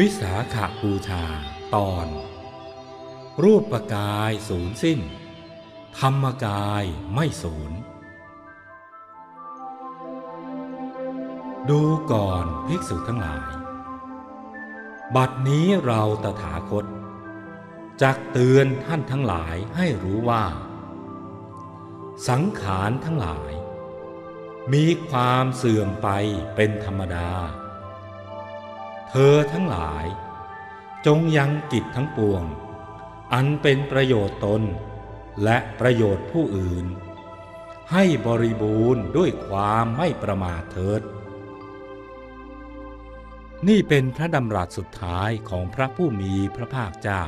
วิสาขาบูชาตอน รูปประกายสูญสิ้น ธรรมกายไม่สูญ ดูก่อนภิกษุทั้งหลาย บัดนี้เราตถาคตจักเตือนท่านทั้งหลายให้รู้ว่า สังขารทั้งหลาย มีความเสื่อมไปเป็นธรรมดา เธอทั้งหลาย จงยังกิจทั้งปวง อันเป็นประโยชน์ตน และประโยชน์ผู้อื่น ให้บริบูรณ์ด้วยความไม่ประมาทเถิด นี่เป็นพระดำรัสสุดท้ายของพระผู้มีพระภาคเจ้า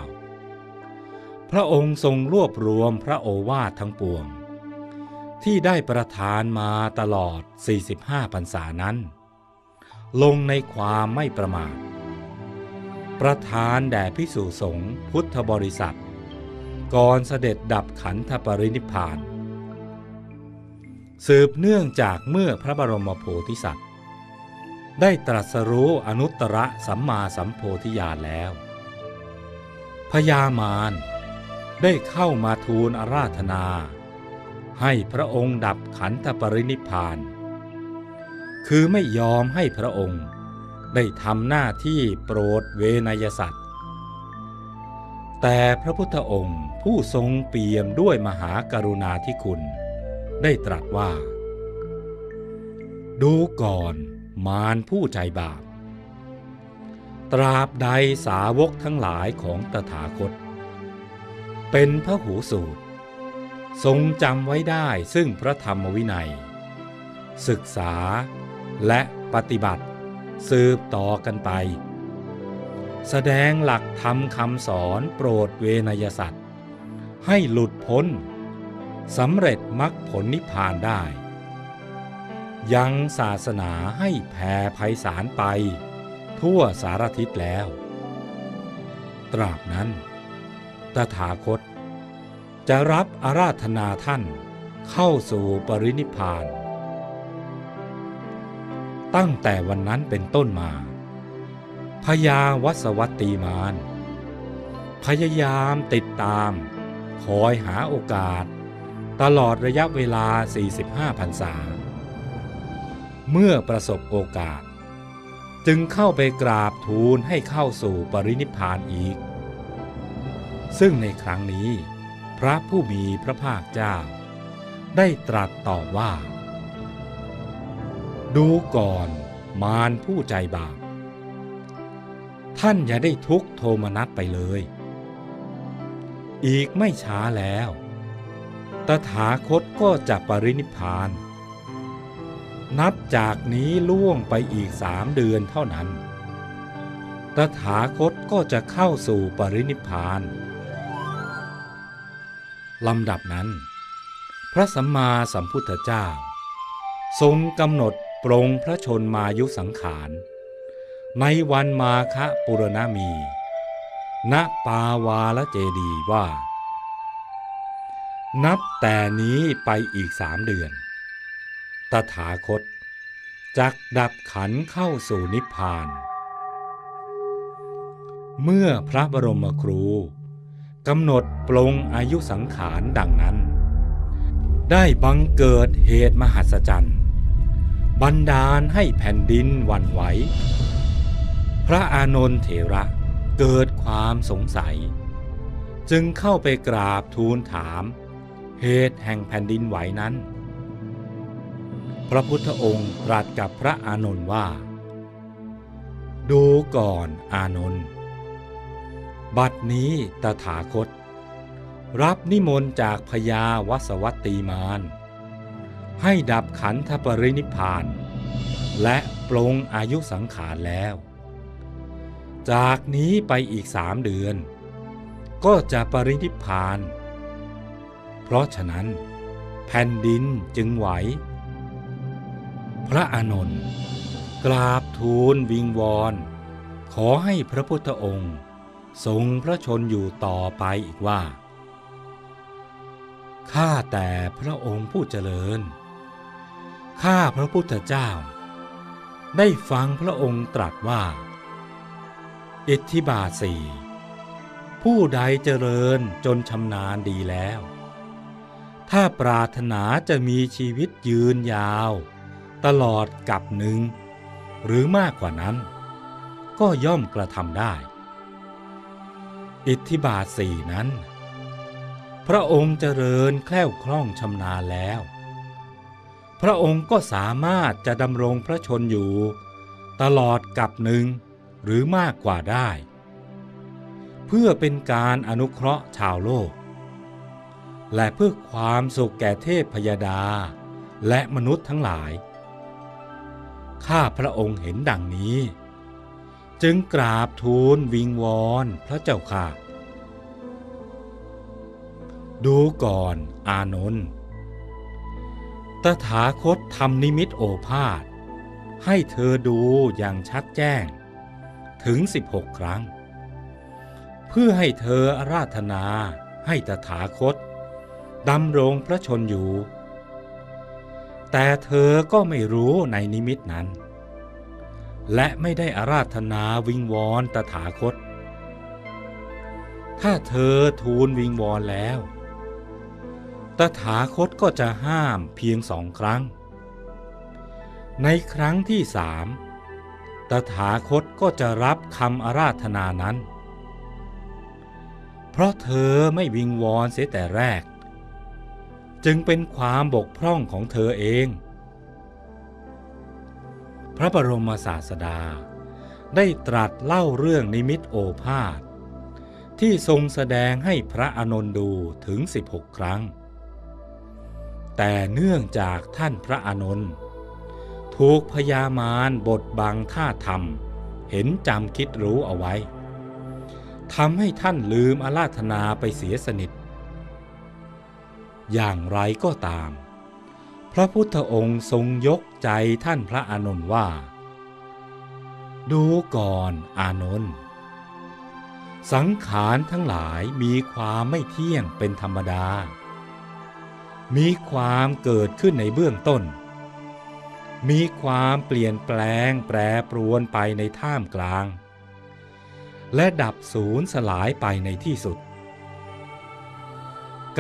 พระองค์ทรงรวบรวมพระโอวาททั้งปวง ที่ได้ประทานมาตลอด 45พรรษานั้น ลงในความไม่ประมาท ประทานแด่พิสุสงฆ์พุทธบริษัท ก่อนเสด็จดับขันธปรินิพาน สืบเนื่องจากเมื่อพระบรมโพธิสัตว์ ได้ตรัสรู้อนุตตรสัมมาสัมโพธิญาณแล้ว พญามารได้เข้ามาทูลอาราธนา ให้พระองค์ดับขันธปรินิพพาน คือไม่ยอมให้พระองค์ ได้ทำหน้าที่โปรดเวนยสัตว์ แต่พระพุทธองค์ผู้ทรงเปี่ยมด้วยมหากรุณาธิคุณ ได้ตรัสว่า ดูก่อนมารผู้ใจบาป ตราบใดสาวกทั้งหลายของตถาคต เป็นพระหูสูตร ทรงจำไว้ได้ซึ่งพระธรรมวินัย ศึกษา และปฏิบัติ สืบต่อกันไป แสดงหลักธรรมคำสอนโปรดเวนยสัตว์ ให้หลุดพ้นสำเร็จมรรคผลนิพพานได้ ยังศาสนาให้แผ่ไพศาลไป ทั่วสารทิศแล้ว ตราบนั้น ตถาคต จะรับอาราธนาท่านเข้าสู่ปรินิพพาน ตั้งแต่วันนั้นเป็นต้นมาพญาวัสวัตตีมาน พยายามติดตาม คอยหาโอกาส ตลอดระยะเวลา 45พรรษา เมื่อประสบโอกาส จึงเข้าไปกราบทูลให้เข้าสู่ปรินิพพานอีก ซึ่งในครั้งนี้ พระผู้มีพระภาคเจ้า ได้ตรัสตอบว่า ดูก่อนมารผู้ใจบาปท่านอย่าได้ทุกโทมนัสไปเลย อีกไม่ช้าแล้ว ตถาคตก็จะปรินิพาน นับจากนี้ล่วงไปอีกสามเดือนเท่านั้น ตถาคตก็จะเข้าสู่ปรินิพานลำดับนั้น พระสัมมาสัมพุทธเจ้า ทรงกำหนด ปรงพระชนมายุสังขาร ในวันมาคะปุรณมี ณปาวาลเจดีว่า นับแต่นี้ไปอีกสามเดือน ตถาคตจักดับขันเข้าสู่นิพพาน เมื่อพระบรมครูกำหนดปลงอายุสังขารดังนั้น ได้บังเกิดเหตุมหัศจรรย์ บันดาลให้แผ่นดินวันไหว พระอานนท์เถระเกิดความสงสัย จึงเข้าไปกราบทูลถาม เหตุแห่งแผ่นดินไหวนั้น พระพุทธองค์ตรัสกับพระอานนท์ว่า ดูก่อนอานนท์บัดนี้ตถาคต รับนิมนต์จากพญาวสวัตตีมาน ให้ดับขันธปรินิพพาน และปลงอายุสังขารแล้ว จากนี้ไปอีกสามเดือน ก็จะปรินิพพาน เพราะฉะนั้น แผ่นดินจึงไหว พระอานนท์กราบทูลวิงวอนขอให้พระพุทธองค์ทรงพระชนอยู่ต่อไปอีกว่า ข้าแต่พระองค์ผู้เจริญ ข้าพระพุทธเจ้า ได้ฟังพระองค์ตรัสว่า อิทธิบาสีผู้ใดเจริญจนชำนาญดีแล้ว ถ้าปรารถนาจะมีชีวิตยืนยาว ตลอดกับหนึ่ง หรือมากกว่านั้น ก็ย่อมกระทำได้ อิทธิบาทสี่นั้น พระองค์เจริญแคล่วคล่องชำนาญแล้ว พระองค์ก็สามารถจะดำรงพระชนอยู่ ตลอดกับหนึ่งหรือมากกว่าได้ เพื่อเป็นการอนุเคราะห์ชาวโลก และเพื่อความสุขแก่เทพพยาดา และมนุษย์ทั้งหลาย ข้าพระองค์เห็นดังนี้ จึงกราบทูลวิงวอนพระเจ้าค่ะ ดูก่อนอานนท์ ตถาคตทำนิมิตโอภาษให้เธอดูอย่างชัดแจ้ง ถึง 16 ครั้ง เพื่อให้เธออาราธนาให้ตถาคตดำรงพระชนอยู่ แต่เธอก็ไม่รู้ในนิมิตนั้น และไม่ได้อาราธนาวิงวอนตถาคต ถ้าเธอทูลวิงวอนแล้ว ตถาคตก็จะห้ามเพียงสองครั้ง ในครั้งที่สามตถาคตก็จะรับคำอาราธนานั้น เพราะเธอไม่วิงวอนเสียแต่แรก จึงเป็นความบกพร่องของเธอเอง พระบรมศาสดาได้ตรัสเล่าเรื่องนิมิตโอภาษที่ทรงแสดงให้พระอานนท์ดูถึง 16 ครั้ง แต่เนื่องจากท่านพระอานนท์ถูกพญามารบทบังท่าธรรม เห็นจำคิดรู้เอาไว้ทำให้ท่านลืมอาราธนาไปเสียสนิท อย่างไรก็ตาม พระพุทธองค์ทรงยกใจท่านพระอานนท์ว่า ดูก่อนอานนท์สังขารทั้งหลายมีความไม่เที่ยงเป็นธรรมดา มีความเกิดขึ้นในเบื้องต้น มีความเปลี่ยนแปลงแปรปรวนไปในท่ามกลาง และดับสูญสลายไปในที่สุด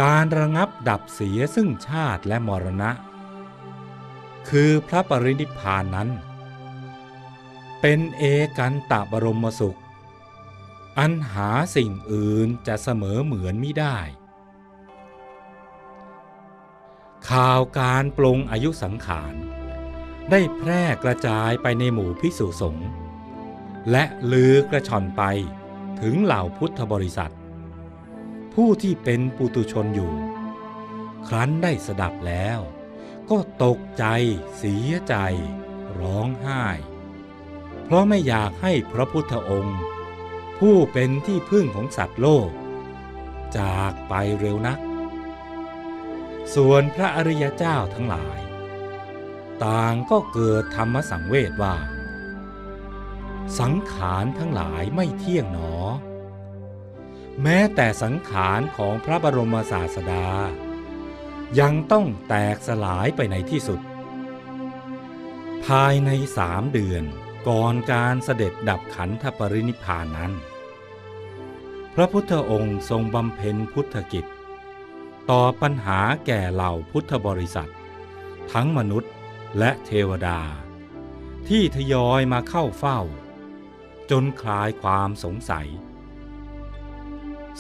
การระงับดับเสียซึ่งชาติและมรณะ คือพระปรินิพพานนั้น เป็นเอกันตบรมสุข อันหาสิ่งอื่นจะเสมอเหมือนมิได้ ข่าวการปลงอายุสังขาร ได้แพร่กระจายไปในหมู่พิสุสงฆ์และลือกระชอนไปถึงเหล่าพุทธบริษัท ผู้ที่เป็นปุตุชนอยู่ ครั้นได้สดับแล้ว ก็ตกใจเสียใจ ร้องไห้ เพราะไม่อยากให้พระพุทธองค์ ผู้เป็นที่พึ่งของสัตว์โลก จากไปเร็วนัก ส่วนพระอริยเจ้าทั้งหลาย ต่างก็เกิดธรรมสังเวชว่า สังขารทั้งหลายไม่เที่ยงหนอ แม้แต่สังขารของพระบรมศาสดา ยังต้องแตกสลายไปในที่สุด ภายในสามเดือนก่อนการเสด็จดับขันธปรินิพพานนั้น พระพุทธองค์ทรงบำเพ็ญพุทธกิจ ต่อปัญหาแก่เหล่าพุทธบริษัท ทั้งมนุษย์และเทวดา ที่ทยอยมาเข้าเฝ้า จนคลายความสงสัย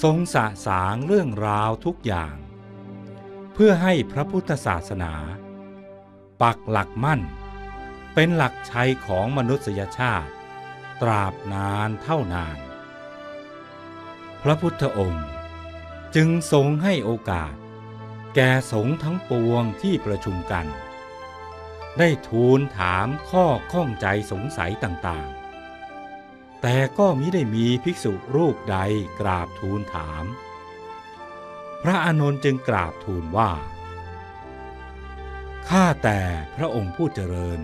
ทรงสะสางเรื่องราวทุกอย่าง เพื่อให้พระพุทธศาสนา ปักหลักมั่น เป็นหลักชัยของมนุษยชาติ ตราบนานเท่านาน พระพุทธองค์ จึงทรงให้โอกาส แก่สงฆ์ทั้งปวงที่ประชุมกัน ได้ทูลถามข้อข้องใจสงสัยต่างๆ แต่ก็มิได้มีภิกษุรูปใดกราบทูลถาม พระอานนท์จึงกราบทูลว่า ข้าแต่พระองค์ผู้เจริญ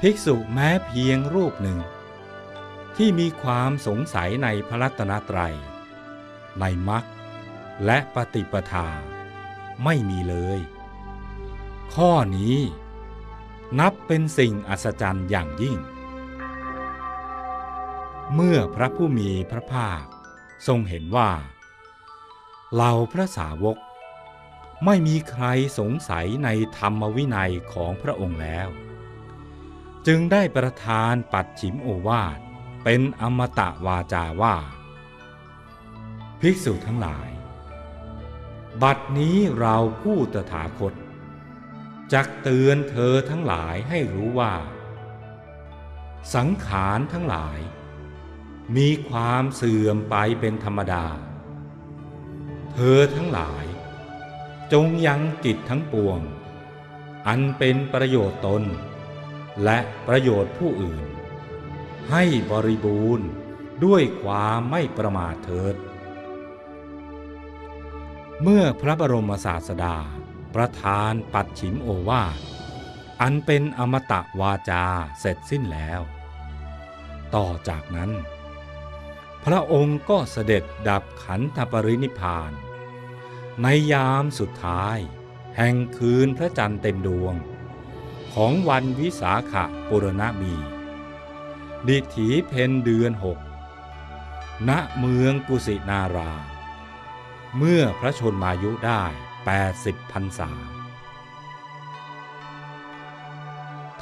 ภิกษุแม้เพียงรูปหนึ่ง ที่มีความสงสัยในพระรัตนตรัย ในมรรคและปฏิปทาไม่มีเลย ข้อนี้นับเป็นสิ่งอัศจรรย์อย่างยิ่ง เมื่อพระผู้มีพระภาคทรงเห็นว่าเหล่าพระสาวก ไม่มีใครสงสัยในธรรมวินัยของพระองค์แล้ว จึงได้ประทานปัดฉิมโอวาทเป็นอมตะวาจาว่า ภิกษุทั้งหลาย บัดนี้เราผู้ตถาคตจักเตือนเธอทั้งหลายให้รู้ว่า สังขารทั้งหลาย มีความเสื่อมไปเป็นธรรมดา เธอทั้งหลาย จงยังจิตทั้งปวง อันเป็นประโยชน์ตน และประโยชน์ผู้อื่น ให้บริบูรณ์ด้วยความไม่ประมาทเถิด เมื่อพระบรมศาสดา ประทานปัดฉิมโอวาทอันเป็นอมตะวาจาเสร็จสิ้นแล้ว ต่อจากนั้น พระองค์ก็เสด็จดับขันธปรินิพาน ในยามสุดท้าย แห่งคืนพระจันทร์เต็มดวง ของวันวิสาขปุรณมี ดิถีเพนเดือนหกณเมืองกุสินารา เมื่อพระชนมายุได้ 80พรรษา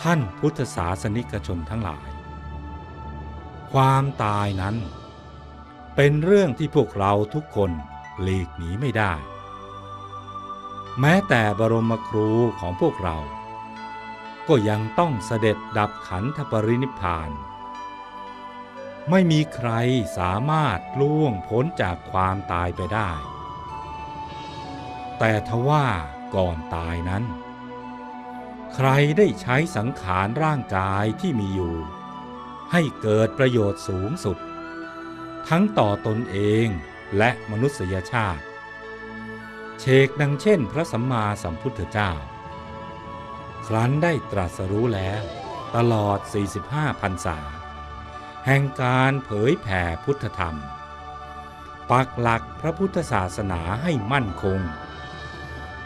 ท่านพุทธศาสนิกชนทั้งหลาย ความตายนั้น เป็นเรื่องที่พวกเราทุกคนหลีกหนีไม่ได้ แม้แต่บรมครูของพวกเรา ก็ยังต้องเสด็จดับขันธปรินิพพานไม่มีใครสามารถล่วงพ้นจากความตายไปได้ แต่ทว่าก่อนตายนั้น ใครได้ใช้สังขารร่างกายที่มีอยู่ ให้เกิดประโยชน์สูงสุด ทั้งต่อตนเองและมนุษยชาติ เชกดังเช่นพระสัมมาสัมพุทธเจ้า ครั้นได้ตรัสรู้แล้ว ตลอด 45พรรษา แห่งการเผยแผ่พุทธธรรมปักหลักพระพุทธศาสนาให้มั่นคง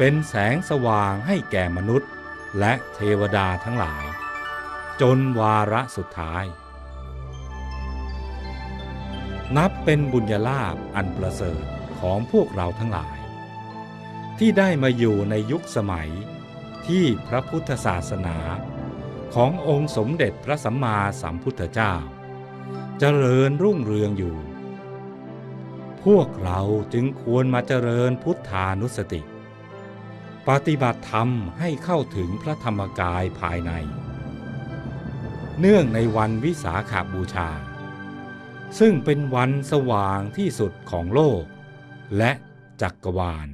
เป็นแสงสว่างให้แก่มนุษย์ และเทวดาทั้งหลาย จนวาระสุดท้าย นับเป็นบุญญาลาภอันประเสริฐของพวกเราทั้งหลาย ที่ได้มาอยู่ในยุคสมัยที่พระพุทธศาสนาขององค์สมเด็จพระสัมมาสัมพุทธเจ้าเจริญรุ่งเรืองอยู่ พวกเราจึงควรมาเจริญพุทธานุสติ ปฏิบัติธรรมให้เข้าถึงพระธรรมกายภายใน เนื่องในวันวิสาขาบูชา ซึ่งเป็นวันสว่างที่สุดของโลก และจักรวาล